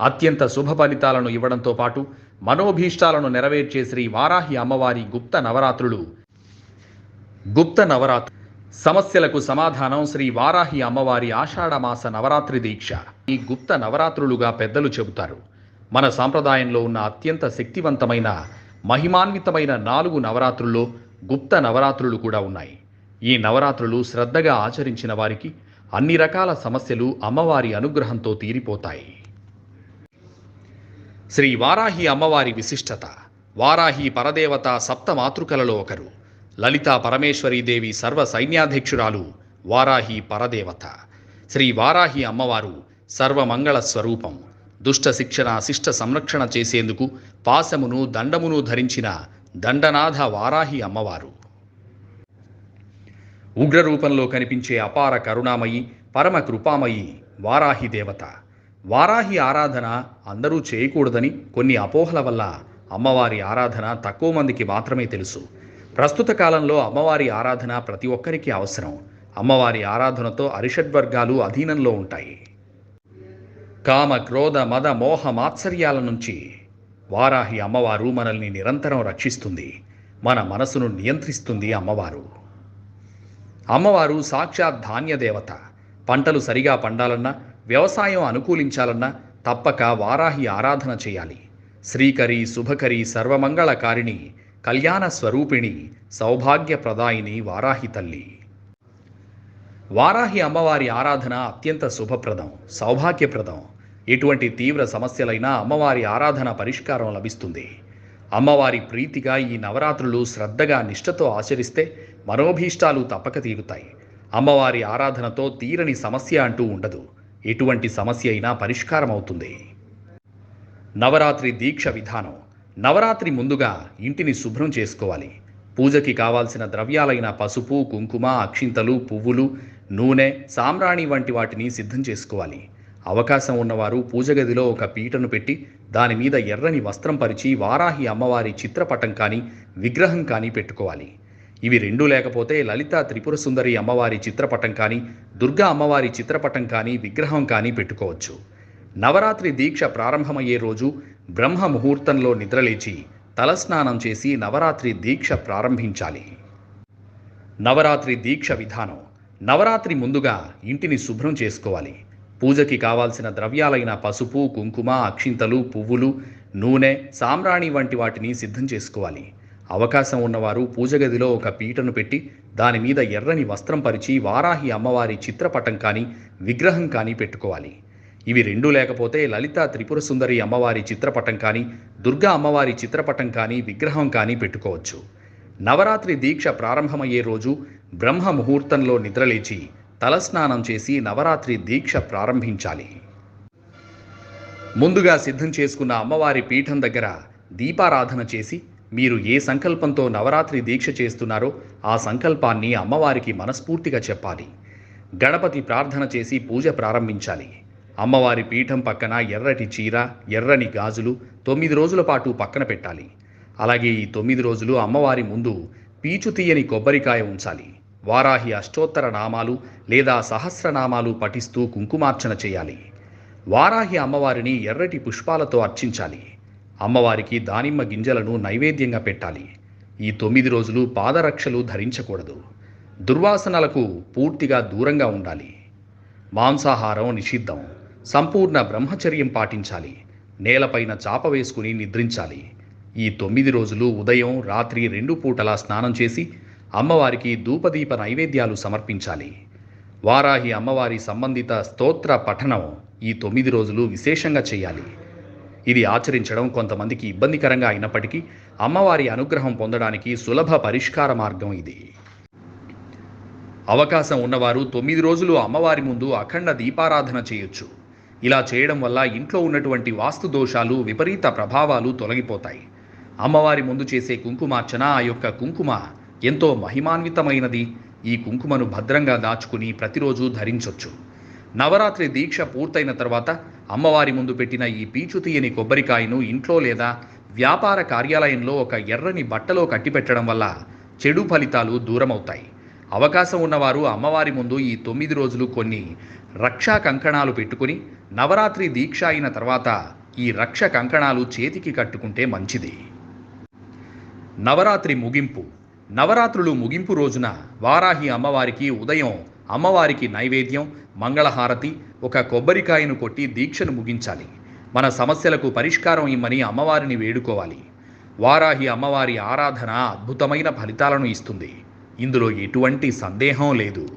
అత్యంత శుభ ఫలితాలను ఇవ్వడంతో పాటు మనోభీష్టాలను నెరవేర్చే శ్రీ వారాహి అమ్మవారి గుప్త నవరాత్రులు. గుప్త నవరాత్రు. సమస్యలకు సమాధానం శ్రీ వారాహి అమ్మవారి ఆషాఢమాస నవరాత్రి దీక్ష. ఈ గుప్త నవరాత్రులుగా పెద్దలు చెబుతారు. మన సాంప్రదాయంలో ఉన్న అత్యంత శక్తివంతమైన మహిమాన్వితమైన నాలుగు నవరాత్రుల్లో గుప్త నవరాత్రులు కూడా ఉన్నాయి. ఈ నవరాత్రులు శ్రద్ధగా ఆచరించిన వారికి అన్ని రకాల సమస్యలు అమ్మవారి అనుగ్రహంతో తీరిపోతాయి. శ్రీ వారాహి అమ్మవారి విశిష్టత వారాహి పరదేవత సప్త మాతృకలలో ఒకరు లలితా పరమేశ్వరీదేవి సర్వ సైన్యాధ్యక్షురాలు వారాహి పరదేవత. శ్రీ వారాహి అమ్మవారు సర్వమంగళ స్వరూపం దుష్ట శిక్షణ శిష్ట సంరక్షణ చేసేందుకు పాశమును దండమును ధరించిన దండనాథ వారాహి అమ్మవారు. ఉగ్రరూపంలో కనిపించే అపార కరుణామయి పరమ కృపామయి వారాహి దేవత. వారాహి ఆరాధన అందరూ చేయకూడదని కొన్ని అపోహల వల్ల అమ్మవారి ఆరాధన తక్కువ మందికి మాత్రమే తెలుసు. ప్రస్తుత కాలంలో అమ్మవారి ఆరాధన ప్రతి ఒక్కరికి అవసరం. అమ్మవారి ఆరాధనతో అరిషడ్వర్గాలు అధీనంలో ఉంటాయి. కామ క్రోధ మద మోహ మాత్సర్యాల నుంచి వారాహి అమ్మవారు మనల్ని నిరంతరం రక్షిస్తుంది. మన మనసును నియంత్రిస్తుంది అమ్మవారు. అమ్మవారు సాక్షాత్ ధాన్య దేవత పంటలు సరిగా పండాలన్నా వ్యవసాయం అనుకూలించాలన్నా తప్పక వారాహి ఆరాధన చేయాలి. శ్రీకరి శుభకరి సర్వమంగళకారిణి కళ్యాణ స్వరూపిణి సౌభాగ్యప్రదాయిని వారాహి తల్లి. వారాహి అమ్మవారి ఆరాధన అత్యంత శుభప్రదం సౌభాగ్యప్రదం. ఎటువంటి తీవ్ర సమస్యలైనా అమ్మవారి ఆరాధన పరిష్కారం లభిస్తుంది. అమ్మవారి ప్రీతిగా ఈ నవరాత్రులు శ్రద్ధగా నిష్ఠతో ఆచరిస్తే మనోభీష్టాలు తప్పక తీరుతాయి. అమ్మవారి ఆరాధనతో తీరని సమస్య అంటూ ఉండదు. ఎటువంటి సమస్య అయినా పరిష్కారం అవుతుంది. నవరాత్రి దీక్ష విధానం. నవరాత్రి ముందుగా ఇంటిని శుభ్రం చేసుకోవాలి. పూజకి కావాల్సిన ద్రవ్యాలైన పసుపు కుంకుమ అక్షింతలు పువ్వులు నూనె సామ్రాణి వంటి వాటిని సిద్ధం చేసుకోవాలి. అవకాశం ఉన్నవారు పూజ గదిలో ఒక పీటను పెట్టి దాని మీద ఎర్రని వస్త్రం పరిచి వారాహి అమ్మవారి చిత్రపటం కానీ విగ్రహం కానీ పెట్టుకోవాలి. ఇవి రెండూ లేకపోతే లలిత త్రిపుర సుందరి అమ్మవారి చిత్రపటం కానీ దుర్గా అమ్మవారి చిత్రపటం కానీ విగ్రహం కానీ పెట్టుకోవచ్చు. నవరాత్రి దీక్ష ప్రారంభమయ్యే రోజు బ్రహ్మ ముహూర్తంలో నిద్రలేచి తలస్నానం చేసి నవరాత్రి దీక్ష ప్రారంభించాలి. నవరాత్రి దీక్ష విధానం. నవరాత్రి ముందుగా ఇంటిని శుభ్రం చేసుకోవాలి. పూజకి కావాల్సిన ద్రవ్యాలైన పసుపు కుంకుమ అక్షింతలు పువ్వులు నూనె సామ్రాణి వంటి వాటిని సిద్ధం చేసుకోవాలి. అవకాశం ఉన్నవారు పూజ గదిలో ఒక పీటను పెట్టి దాని మీద ఎర్రని వస్త్రం పరిచి వారాహి అమ్మవారి చిత్రపటం కానీ విగ్రహం కానీ పెట్టుకోవాలి. ఇవి రెండూ లేకపోతే లలిత త్రిపుర సుందరి అమ్మవారి చిత్రపటం కానీ దుర్గా అమ్మవారి చిత్రపటం కానీ విగ్రహం కానీ పెట్టుకోవచ్చు. నవరాత్రి దీక్ష ప్రారంభమయ్యే రోజు బ్రహ్మ ముహూర్తంలో నిద్రలేచి తలస్నానం చేసి నవరాత్రి దీక్ష ప్రారంభించాలి. ముందుగా సిద్ధం చేసుకున్న అమ్మవారి పీఠం దగ్గర దీపారాధన చేసి మీరు ఏ సంకల్పంతో నవరాత్రి దీక్ష చేస్తున్నారో ఆ సంకల్పాన్ని అమ్మవారికి మనస్ఫూర్తిగా చెప్పాలి. గణపతి ప్రార్థన చేసి పూజ ప్రారంభించాలి. అమ్మవారి పీఠం పక్కన ఎర్రటి చీర ఎర్రని గాజులు తొమ్మిది రోజుల పాటు పక్కన పెట్టాలి. అలాగే ఈ తొమ్మిది రోజులు అమ్మవారి ముందు పీచు తీయని కొబ్బరికాయ ఉంచాలి. వారాహి అష్టోత్తర నామాలు లేదా సహస్రనామాలు పఠిస్తూ కుంకుమార్చన చేయాలి. వారాహి అమ్మవారిని ఎర్రటి పుష్పాలతో అర్చించాలి. అమ్మవారికి దానిమ్మ గింజలను నైవేద్యంగా పెట్టాలి. ఈ తొమ్మిది రోజులు పాదరక్షలు ధరించకూడదు. దుర్వాసనలకు పూర్తిగా దూరంగా ఉండాలి. మాంసాహారం నిషిద్ధం. సంపూర్ణ బ్రహ్మచర్యం పాటించాలి. నేలపైన చాప వేసుకుని నిద్రించాలి. ఈ తొమ్మిది రోజులు ఉదయం రాత్రి రెండు పూటలా స్నానం చేసి అమ్మవారికి ధూపదీప నైవేద్యాలు సమర్పించాలి. వారాహి అమ్మవారి సంబంధిత స్తోత్ర పఠనం ఈ తొమ్మిది రోజులు విశేషంగా చేయాలి. ఇది ఆచరించడం కొంతమందికి ఇబ్బందికరంగా అయినప్పటికీ అమ్మవారి అనుగ్రహం పొందడానికి సులభ పరిష్కార మార్గం ఇది. అవకాశం ఉన్నవారు తొమ్మిది రోజులు అమ్మవారి ముందు అఖండ దీపారాధన చేయొచ్చు. ఇలా చేయడం వల్ల ఇంట్లో ఉన్నటువంటి వాస్తు దోషాలు విపరీత ప్రభావాలు తొలగిపోతాయి. అమ్మవారి ముందు చేసే కుంకుమార్చన ఆ యొక్క కుంకుమ ఎంతో మహిమాన్వితమైనది ఈ కుంకుమను భద్రంగా దాచుకుని ప్రతిరోజు ధరించొచ్చు. నవరాత్రి దీక్ష పూర్తయిన తర్వాత అమ్మవారి ముందు పెట్టిన ఈ పీచు తీయని కొబ్బరికాయను ఇంట్లో లేదా వ్యాపార కార్యాలయంలో ఒక ఎర్రని బట్టలో కట్టిపెట్టడం వల్ల చెడు ఫలితాలు దూరమవుతాయి. అవకాశం ఉన్నవారు అమ్మవారి ముందు ఈ తొమ్మిది రోజులు కొన్ని రక్షా కంకణాలు పెట్టుకుని నవరాత్రి దీక్ష అయిన తర్వాత ఈ రక్ష కంకణాలు చేతికి కట్టుకుంటే మంచిది. నవరాత్రి ముగింపు. నవరాత్రులు ముగింపు రోజున వారాహి అమ్మవారికి ఉదయం అమ్మవారికి నైవేద్యం మంగళహారతి ఒక కొబ్బరికాయను కొట్టి దీక్షను ముగించాలి. మన సమస్యలకు పరిష్కారం ఇమ్మని అమ్మవారిని వేడుకోవాలి. వారాహి అమ్మవారి ఆరాధన అద్భుతమైన ఫలితాలను ఇస్తుంది. ఇందులో ఎటువంటి సందేహం లేదు.